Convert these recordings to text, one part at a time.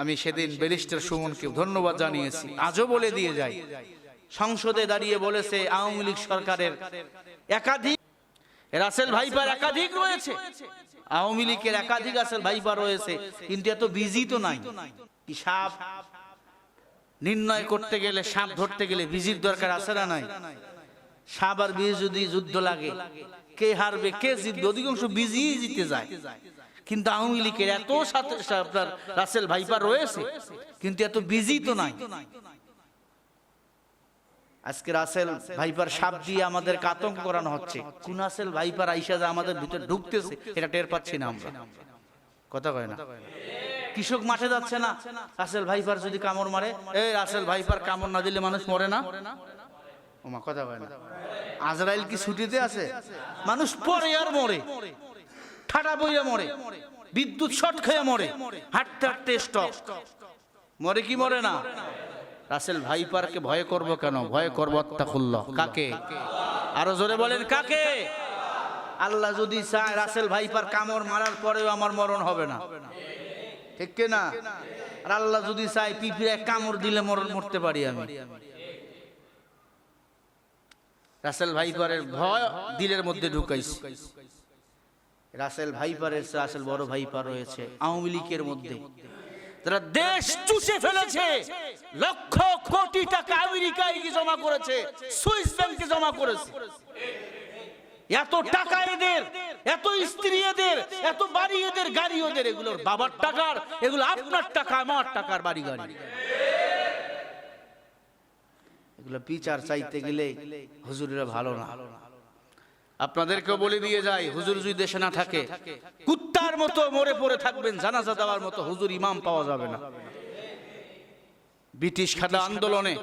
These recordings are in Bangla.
আমি সেদিন ব্যারিস্টার সুমনকে ধন্যবাদ জানিয়েছি। আজও বলে দিয়ে যাই। সংসদে দাঁড়িয়ে বলেছে আওয়ামী লীগ সরকারের একাধিক রাসেল ভাইপার একাধিক রয়েছে। আওয়ামী লীগের একাধিক রাসেল ভাইপার রয়েছে কিন্তু এত বিজি তো নাই। কি সাপ? নির্ণয় করতে গেলে সাপ ধরতে গেলে বিজির দরকার আছে না নাই? সাপ আর বিজ যদি যুদ্ধ লাগে কে হারবে কে জিতবে? অধিকাংশ বিজি জিতে যায়। কিন্তু আওয়ামী লীগের এত সাথে আপনার রাসেল ভাইপার রয়েছে কিন্তু এত বিজি তো নাই। আজকে রাসেল ভাইপার সাপ দিয়ে আমাদের আতঙ্ক করানো হচ্ছে। কোন রাসেল ভাইপার আইসা যে আমাদের ভিতরে ঢুকতেছে এটা টের পাচ্ছি না আমরা। কথা কয় না। কৃষক মাঠে যাচ্ছে না। রাসেল ভাইপার যদি কামড় মারে এই রাসেল ভাইপার কামড় না দিলে মানুষ মরে না। ওমা কথা কয় না। আজরাইল কি ছুটিতে আছে? মানুষ পরে আর মরে। ঠাটা বইয়া মরে, বিদ্যুৎ শট খেয়ে মরে, হাঁটতে হাঁটতে স্টক মরে কি মরে না? রাসেল ভাইপারকে ভয় করব কেন? ভয় করব অত্যাকুল্ল কাকে? আরও জোরে বলেন, কাকে? আল্লাহ যদি চায় রাসেল ভাইপার কামড় মারার পরেও আমার মরণ হবে না। ঠিক না আর আল্লাহ যদি চায় পিঁপড়ে কামড় দিলে মরণ মরতে পারি আমি। রাসেল ভাইপারের ভয় দিলের মধ্যে ঢুকাইছি। রাসেল ভাইপারের চেয়ে রাসেল বড় ভাইপার রয়েছে। আওয়ামী লীগের মধ্যে। তারা দেশ চুষে ফেলেছে লক্ষ কোটি টাকা আমেরিকায় জমা করেছে সুইস ব্যাংকে জমা করেছে। এত টাকা এদের এত স্ত্রী এদের এত বাড়ি এদের গাড়ি ওদের এগুলোর বাবার টাকার এগুলো আপনার টাকা আমার টাকার বাড়ি গাড়ি। এগুলো বিচার চাইতে গেলে হুজুরেরা ভালো না। আপনাদেরকেও বলে দিয়ে যায় হুজুর যদি দেশে না থাকে, কুত্তার মতো মরে পড়ে থাকবেন, জানাজা দেওয়ার মতো হুজুর ইমাম পাওয়া যাবে না। ব্রিটিশ খাতা আন্দোলনে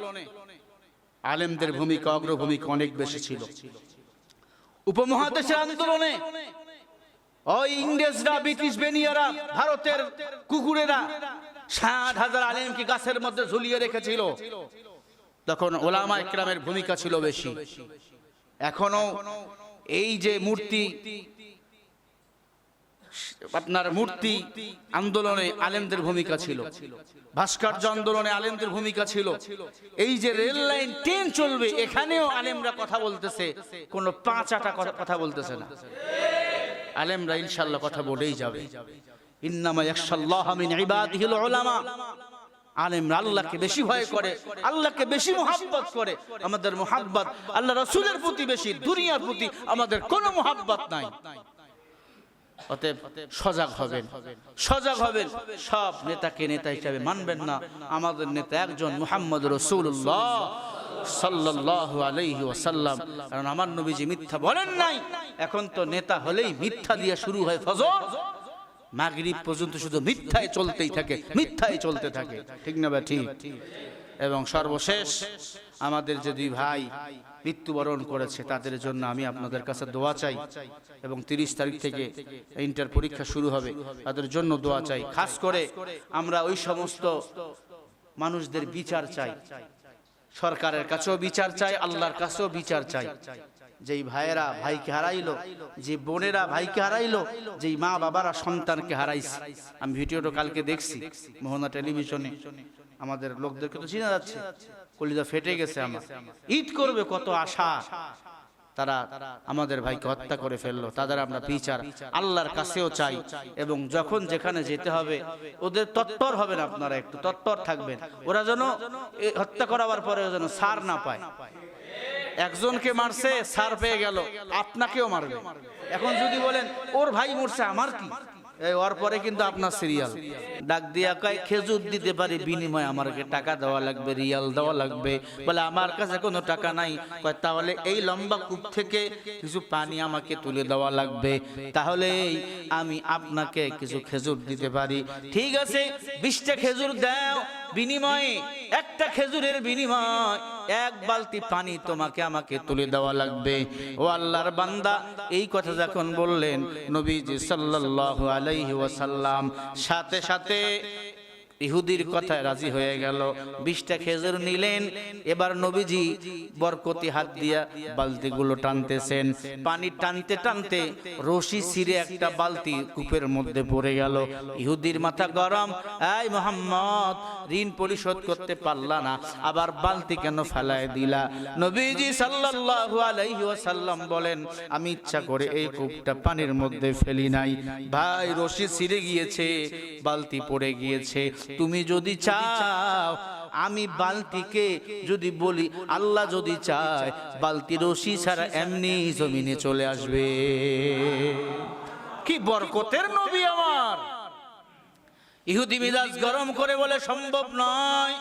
আলেমদের ভূমিকা, অগ্রভূমিকা অনেক বেশি ছিল। উপমহাদেশের আন্দোলনে ওই ইংরেজরা, ব্রিটিশ বেনিয়ারা, ভারতের কুকুরেরা ষাট হাজার আলেমকে গাছের মধ্যে ঝুলিয়ে রেখেছিল। তখন ওলামা ইকরামের ভূমিকা ছিল বেশি। এখনও এই যে মূর্তি, আপনার মূর্তি আন্দোলনে আলেমদের ভূমিকা ছিল, ভাস্কর্য আন্দোলনে আলেমদের ভূমিকা ছিল। এই যে রেল লাইন, ট্রেন চলবে, এখানেও আলেমরা কথা বলতেছে, কোন পাঁচ আটা কথা- বলতেছে না। আলেমরা ইনশাল্লাহ কথা বলেই যাবে। ইন্নামা ইয়াখশাল্লাহ মিন ইবাদিহিল উলামা। আলেমরা আল্লাহকে বেশি ভয় করে, আল্লাহকে বেশি মোহাব্বত করে। আমাদের মোহাব্বত আল্লাহ রসুলের প্রতি বেশি, দুনিয়ার প্রতি আমাদের কোনো মোহাব্বত নাই। সজাগ হবেন সজাগ হবেন। সব নেতাকে নেতা হিসাবে মানবেন না। আমাদের নেতা একজন মুহাম্মদ রসুল্লাহ সাল্লাল্লাহু আলাইহি ওয়াসাল্লাম। কারণ আমার নবীজি মিথ্যা বলেন নাই। এখন তো নেতা হলেই মিথ্যা দিয়ে শুরু হয় ফজর। মাগরিব পর্যন্ত শুধু মিথ্যায় চলতেই থাকে মিথ্যায় চলতে থাকে। ঠিক না বা ঠিক? এবং সর্বশেষ, আমাদের যে দুই ভাই মৃত্যুবরণ করেছে, তাদের জন্য আমি আপনাদের কাছে দোয়া চাই। এবং তিরিশ তারিখ থেকে ইন্টার পরীক্ষা শুরু হবে, তাদের জন্য দোয়া চাই। খাস করে আমরা ওই সমস্ত মানুষদের বিচার চাই। সরকারের কাছেও বিচার চাই, আল্লাহর কাছেও বিচার চাই। যেই ভাইয়েরা ভাইকে হারাইলো যে বোনেরা ভাইকে হারাইলো, যেই মা বাবারা সন্তানকে হারাইছে। আমি ভিডিওটা কালকে দেখছি মোহনা টেলিভিশনে। আমাদের লোকদেরকে তো চিনা যাচ্ছে, কলিজা ফেটে গেছে আমার। ঈদ করবে কত আশা। তারা আমাদের ভাইকে হত্যা করে ফেলল, তাদের আমরা বিচার আল্লাহর কাছেও চাই। এবং যখন যেখানে যেতে হবে, ওদের তৎপর হবেন আপনারা একটু তৎপর থাকবেন। ওরা যেন হত্যা করাবার পরে যেন সার না পায়। একজনকে মারছে, সার পেয়ে গেল। আপনাকেও মারবে। এখন যদি বলেন, ওর ভাই মরছে, আমার কি? ওর পরে কিন্তু আপনার ডাক খেজুর দিতে পারি বিনিময়ে আমাকে টাকা দেওয়া লাগবে, রিয়াল দেওয়া লাগবে। বলে, আমার কাছে কোনো টাকা নাই। তাহলে এই লম্বা কূপ থেকে কিছু পানি আমাকে তুলে দেওয়া লাগবে। তাহলে আমি আপনাকে কিছু খেজুর দিতে পারি। ঠিক আছে, বিশটা খেজুর দাও। বিনিময়ে, একটা খেজুরের বিনিময় এক বালতি পানি তোমাকে আমাকে তুলে দেওয়া লাগবে। ও আল্লাহর বান্দা, এই কথা যখন বললেন নবীজি সাল্লাল্লাহু আলাইহি ওয়াসাল্লাম, সাথে সাথে ইহুদির কথায় রাজি হয়ে গেল। বিশটা খেজুর নিলেন। এবার নবীজি বরকতি হাত দিয়া বালতিগুলো টানতেছেন। পানি টানতে টানতে রশি ছিঁড়ে একটা বালতি কূপের মধ্যে পড়ে গেল। ইহুদির মাথা গরম। এই মোহাম্মদ ঋণ পরিশোধ করতে পারলা না। আবার বালতি কেন ফেলায় দিলা? নবীজি সাল্লাল্লাহু আলাইহি ওয়াসাল্লাম বলেন আমি ইচ্ছা করে এই কূপটা পানির মধ্যে ফেলি নাই। ভাই রশি ছিঁড়ে গিয়েছে। বালতি পড়ে গিয়েছে। তুমি যদি চাও আমি বালতিকে যদি বলি আল্লাহ যদি চায় বালতি রশি ছাড়া এমনি জমিনে চলে আসবে। কি বরকতের নবী আমার। ইহুদি মিজাজ গরম করে বলে সম্ভব নয়।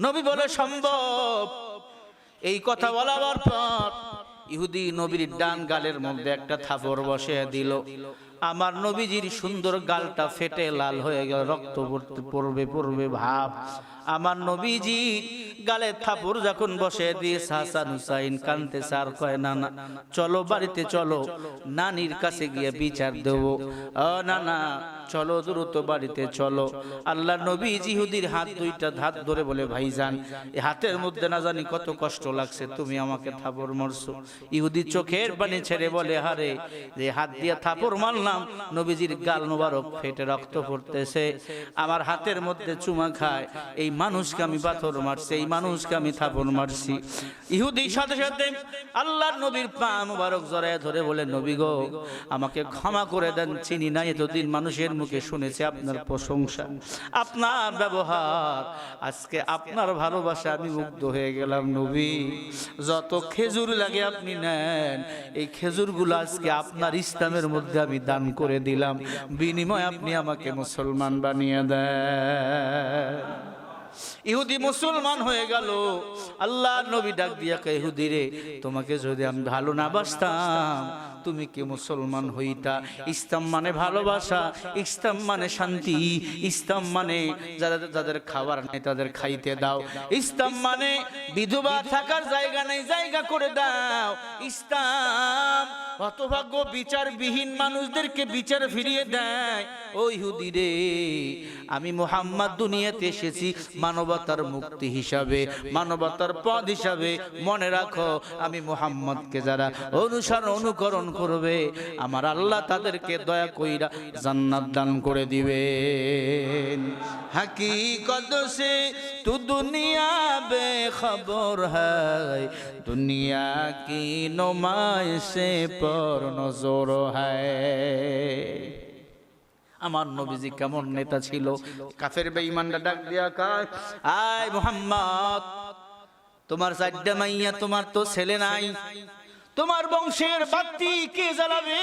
নবী বলে সম্ভব। এই কথা বলাবার পর ইহুদি নবীর ডান গালের মধ্যে একটা থাপড় বসে দিল। আমার নবীজির সুন্দর গালটা ফেটে লাল হয়ে গেল রক্ত পড়বে পড়বে ভাব। আমার নবীজি গালে থাপড় যখন বসে দিয়ে হাসান হুসাইন কানতে সার কয় না না চলো বাড়িতে চলো, নানির কাছে গিয়ে বিচার দেব। ও না না চলো দ্রুত বাড়িতে চলো। আল্লাহ নবী জিহুদির হাত দুইটা হাত ধরে বলে, ভাইজান এই হাতের মধ্যে না জানি কত কষ্ট লাগছে, তুমি আমাকে থাপড় মারছো। ইহুদি চোখের পানি ছেড়ে বলে, হারে, যে হাত দিয়ে থাপড় মারলাম, নবীজির গাল মোবারক ফেটে রক্ত পড়তেছে। আমার হাতের মধ্যে চুমা খায়, এই মানুষকে আমি পাথর মারছি, এই মানুষকে আমি থাপন মারছি। ইহুদি সাথে সাথে আল্লাহর নবীর পা মোবারক জড়ায় ধরে বলে, নবী গো, আমাকে ক্ষমা করে দেন। চিনি না, এতদিন মানুষের মুখে শুনেছি আপনার প্রশংসা, আপনার ব্যবহার। আজকে আপনার ভালোবাসা আমি মুগ্ধ হয়ে গেলাম, নবী। যত খেজুর লাগে আপনি নেন। এই খেজুরগুলো আজকে আপনার ইসলামের মধ্যে আমি দান করে দিলাম। বিনিময় আপনি আমাকে মুসলমান বানিয়ে দেন। ইহুদি মুসলমান হয়ে গেল। আল্লাহ নবী ডাক দিয়া ইহুদি রে, তোমাকে যদি আমি ভালো না বাসতাম, তুমি কি মুসলমান হইতা? ইসলাম মানে ভালোবাসা, ইসলাম মানে শান্তি, ইসলাম মানে যাদের যাদের খাবার নেই তাদের খাইতে দাও। ইসলাম মানে বিধবা থাকার জায়গা নেই, জায়গা করে দাও। ইসলাম হতভাগ্য বিচারবিহীন মানুষদেরকে বিচার ফিরিয়ে দেয়। ওই হুদি রে আমি মোহাম্মদ দুনিয়াতে এসেছি মানবতার মুক্তি হিসাবে, মানবতার পদ হিসাবে। মনে রাখো, আমি মোহাম্মদকে যারা অনুসরণ, অনুকরণ করবে, আমার আল্লাহ তাদেরকে দয়া কইরা জান্নাত দান করে দিবেন। হাকিকত সে তু দুনিয়া বে খবর হয়, দুনিয়া কি নোমায় সে পর নজর হয়। আমার নবীজি কেমন নেতা ছিল? কাফের বেঈমানটা ডাক দিয়া কায়, আয় মোহাম্মদ, তোমার চারটা মাইয়া, তোমার তো ছেলে নাই। তোমার বংশের বাতি কে জ্বালাবে?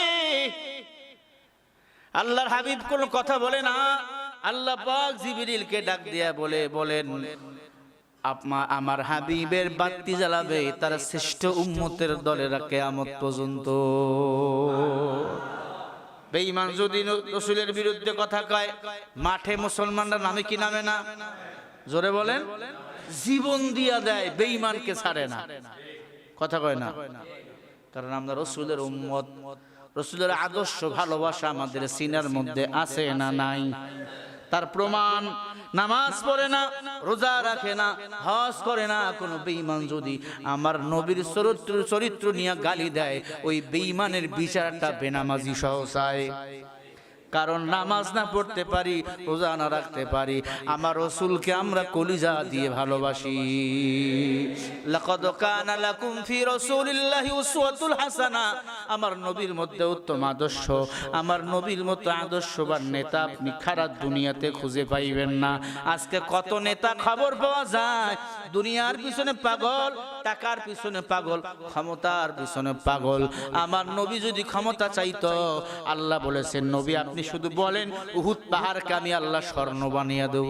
আল্লাহর হাবিব কোনো কথা বলে না। আল্লাহ পাক জিবরিলকে ডাক দিয়া বলে, বলেন আপনা আমার হাবিবের বাতি জ্বালাবে, তারা শ্রেষ্ঠ উম্মতের দলেরা কেয়ামত পর্যন্ত। বেঈমান যদি রসুলের বিরুদ্ধে কথা কয়, মাঠে মুসলমানরা নামে কি নামে না? জোরে বলেন। জীবন দিয়া দেয়, বেঈমানকে ছাড়ে না। কথা কয় না? কারণ আমরা রসুলের উম্মত। রসুলের আদর্শ ভালোবাসা আমাদের সিনার মধ্যে আছে না নাই? তার প্রমাণ, নামাজ পড়ে না, রোজা রাখে না, হজ করে না, কোনো বেঈমান যদি আমার নবীর চরিত্র চরিত্র নিয়ে গালি দেয়, ওই বেঈমানের বিচারটা বেনামাজি সহসায় কারণ নামাজ না পড়তে পারি, রোজা না রাখতে পারি। আমার রসুলকে আমরা কলিজা দিয়ে ভালোবাসি। আমার নবীর মধ্যে উত্তম আদর্শ। আমার নবীর মতো আদর্শবান নেতা আপনি খারাপ দুনিয়াতে খুঁজে পাইবেন না। আজকে কত নেতা খবর পাওয়া যায়। দুনিয়ার পিছনে পাগল, টাকার পিছনে পাগল, ক্ষমতার পিছনে পাগল। আমার নবী যদি ক্ষমতা চাইতো, আল্লাহ বলেছেন, নবী, আপনি শুধু বলেন উহুদ পাহাড়কে আমি আল্লাহ স্বর্ণ বানিয়ে দেব।